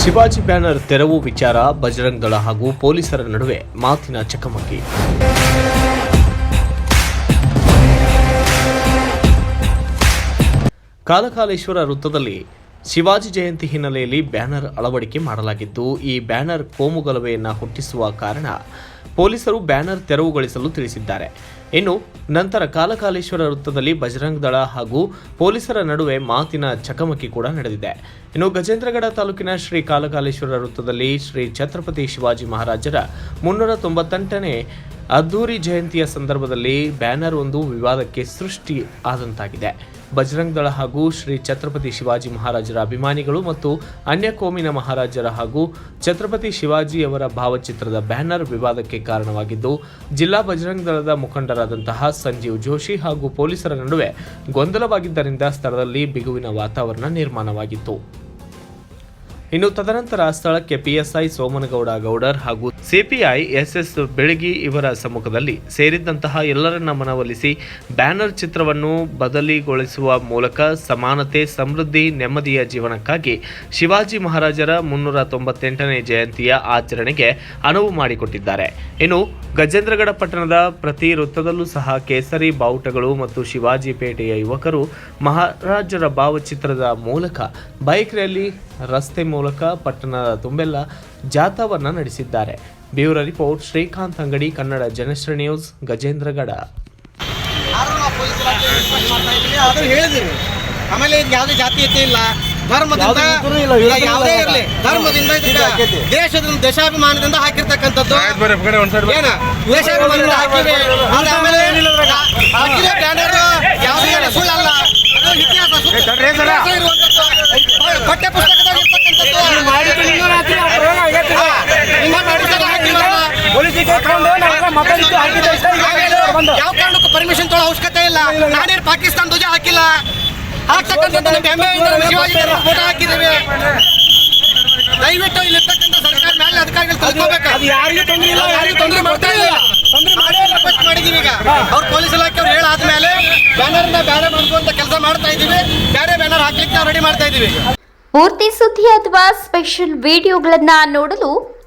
Shivaji banner ತೆರವು ವಿಚಾರ, ಬಜರಂಗ್ ದಳ ಹಾಗೂ ಪೊಲೀಸರ ನಡುವೆ ಮಾತಿನ ಚಕಮಕಿ. ಕಾಲಕಾಲೇಶ್ವರ ವೃತ್ತದಲ್ಲಿ ಶಿವಾಜಿ ಜಯಂತಿ ಹಿನ್ನೆಲೆಯಲ್ಲಿ ಬ್ಯಾನರ್ ಅಳವಡಿಕೆ ಮಾಡಲಾಗಿದ್ದು, ಈ ಬ್ಯಾನರ್ ಕೋಮುಗಲಭೆಯನ್ನು ಹುಟ್ಟಿಸುವ ಕಾರಣ ಪೊಲೀಸರು ಬ್ಯಾನರ್ ತೆರವುಗೊಳಿಸಲು ತಿಳಿಸಿದ್ದಾರೆ. ಇನ್ನು ನಂತರ ಕಾಲಕಾಲೇಶ್ವರ ವೃತ್ತದಲ್ಲಿ ಬಜರಂಗ್ ದಳ ಹಾಗೂ ಪೊಲೀಸರ ನಡುವೆ ಮಾತಿನ ಚಕಮಕಿ ಕೂಡ ನಡೆದಿದೆ. ಇನ್ನು ಗಜೇಂದ್ರಗಡ ತಾಲೂಕಿನ ಶ್ರೀ ಕಾಲಕಾಲೇಶ್ವರ ವೃತ್ತದಲ್ಲಿ ಶ್ರೀ ಛತ್ರಪತಿ ಶಿವಾಜಿ ಮಹಾರಾಜರ ಮುನ್ನೂರ ತೊಂಬತ್ತೆಂಟನೇ ಅದ್ದೂರಿ ಜಯಂತಿಯ ಸಂದರ್ಭದಲ್ಲಿ ಬ್ಯಾನರ್ ಒಂದು ವಿವಾದಕ್ಕೆ ಸೃಷ್ಟಿ ಆದಂತಾಗಿದೆ. ಬಜರಂಗ್ ದಳ ಹಾಗೂ ಶ್ರೀ ಛತ್ರಪತಿ ಶಿವಾಜಿ ಮಹಾರಾಜರ ಅಭಿಮಾನಿಗಳು ಮತ್ತು ಅನ್ಯ ಕೋಮಿನ ಮಹಾರಾಜರ ಹಾಗೂ ಛತ್ರಪತಿ ಶಿವಾಜಿಯವರ ಭಾವಚಿತ್ರದ ಬ್ಯಾನರ್ ವಿವಾದಕ್ಕೆ ಕಾರಣವಾಗಿದ್ದು, ಜಿಲ್ಲಾ ಬಜರಂಗ್ ದಳದ ಮುಖಂಡರಾದಂತಹ ಸಂಜೀವ್ ಜೋಶಿ ಹಾಗೂ ಪೊಲೀಸರ ನಡುವೆ ಗೊಂದಲವಾಗಿದ್ದರಿಂದ ಸ್ಥಳದಲ್ಲಿ ಬಿಗುವಿನ ವಾತಾವರಣ ನಿರ್ಮಾಣವಾಗಿತ್ತು. ಇನ್ನು ತದನಂತರ ಸ್ಥಳಕ್ಕೆ ಪಿಎಸ್ಐ ಸೋಮನಗೌಡ ಗೌಡರ್ ಹಾಗೂ ಸಿಪಿಐ ಎಸ್ಎಸ್ ಬೆಳಗಿ ಇವರ ಸಮ್ಮುಖದಲ್ಲಿ ಸೇರಿದ್ದಂತಹ ಎಲ್ಲರನ್ನ ಮನವೊಲಿಸಿ ಬ್ಯಾನರ್ ಚಿತ್ರವನ್ನು ಬದಲಿಗೊಳಿಸುವ ಮೂಲಕ ಸಮಾನತೆ, ಸಮೃದ್ಧಿ, ನೆಮ್ಮದಿಯ ಜೀವನಕ್ಕಾಗಿ ಶಿವಾಜಿ ಮಹಾರಾಜರ ಮುನ್ನೂರ ತೊಂಬತ್ತೆಂಟನೇ ಜಯಂತಿಯ ಆಚರಣೆಗೆ ಅನುವು ಮಾಡಿಕೊಟ್ಟಿದ್ದಾರೆ. ಇನ್ನು ಗಜೇಂದ್ರಗಡ ಪಟ್ಟಣದ ಪ್ರತಿ ವೃತ್ತದಲ್ಲೂ ಸಹ ಕೇಸರಿ ಬಾವುಟಗಳು ಮತ್ತು ಶಿವಾಜಿ ಪೇಟೆಯ ಯುವಕರು ಮಹಾರಾಜರ ಭಾವಚಿತ್ರದ ಮೂಲಕ ಬೈಕ್ ರ್ಯಾಲಿ ರಸ್ತೆ ಮೂಲಕ ಪಟ್ಟಣದ ತುಂಬೆಲ್ಲ ಜಾಥಾವನ್ನ ನಡೆಸಿದ್ದಾರೆ. ಬ್ಯೂರೋ ರಿಪೋರ್ಟ್ ಶ್ರೀಕಾಂತ್ ಅಂಗಡಿ ಕನ್ನಡ ಜನಶ್ರೀ ನ್ಯೂಸ್ ಗಜೇಂದ್ರಗಡ ಆಮೇಲೆ ಇದು ಯಾವುದೇ ಜಾತೀಯತೆ ಇಲ್ಲ. ಧರ್ಮದಿಂದ ಯಾವುದೇ ಇರಲಿ. ಧರ್ಮದಿಂದ ದೇಶದಿಂದ ದೇಶಾಭಿಮಾನದಿಂದ ಹಾಕಿರ್ತಕ್ಕಂಥದ್ದು ಏನ? ದೇಶಾಭಿಮಾನದಿಂದ ಹಾಕಿವಿ. ಆಮೇಲೆ ಹಾಕಿರೋ ಬ್ಯಾನರ್ ಯಾವುದೇ ಸುಳ್ಳಲ್ಲ ಅದು ಇತಿಹಾಸ. ಪಠ್ಯ ಪುಸ್ತಕದಾಗ ಇರ್ತಕ್ಕಂಥದ್ದು ಹಾ, ನಿಮ್ಮ ಪುಸ್ತಕ ಹಾಕಿಲ್ವಲ್ಲ? ಆಮೇಲೆ ಯಾವ ಕಾರಣಕ್ಕೂ ಪರ್ಮಿಷನ್ ತೊಗೊಳ್ಳೋ ಅವಶ್ಯಕತೆ ಇಲ್ಲ. ನಾನೇನು ಪಾಕಿಸ್ತಾನ ಧ್ವಜ ಹಾಕಿಲ್ಲ. ಹಾಕ್ತಕ್ಕಂಥದ್ದು ನಮ್ಮ ಹೆಮ್ಮೆ ಇದೆ, ನಮ್ಮ ಶಿವಾಜಿ ಫೋಟೋ ಹಾಕಿದ್ದೀವಿ. ದಯವಿಟ್ಟು ಇಲ್ಲಿರ್ತಕ್ಕಂಥ ಸರ್ಕಾರ ಮೇಲೆ ಅಧಿಕಾರಿಗಳು ತಿಳ್ಕೋಬೇಕು ಅದು ಯಾರಿಗೂ ತೊಂದ್ರೆ ಇಲ್ಲ, ಯಾರಿಗೂ ತೊಂದರೆ ಮಾಡ್ತಾ ಇಲ್ಲ. ತೊಂದ್ರೆ ಮಾಡೇ ರಿಕ್ವೆಸ್ಟ್ ಮಾಡಿದೀವಿ ಈಗ. ಅವ್ರು ಪೊಲೀಸ್ ಇಲಾಖೆ ಅವ್ರು ಹೇಳಾದ್ಮೇಲೆ ಬ್ಯಾನರ್ ಬ್ಯಾರೆ ಮಾಡ್ಕೊಂತ ಕೆಲಸ ಮಾಡ್ತಾ ಇದೀವಿ. ಬೇರೆ ಬ್ಯಾನರ್ ಹಾಕ್ಲಿಕ್ಕೆ ನಾವು ರೆಡಿ ಮಾಡ್ತಾ ಇದೀವಿ. ಪೂರ್ತಿ ಸುದ್ದಿ ಅಥವಾ ಸ್ಪೆಷಲ್ ವಿಡಿಯೋಗಳನ್ನ ನೋಡಲು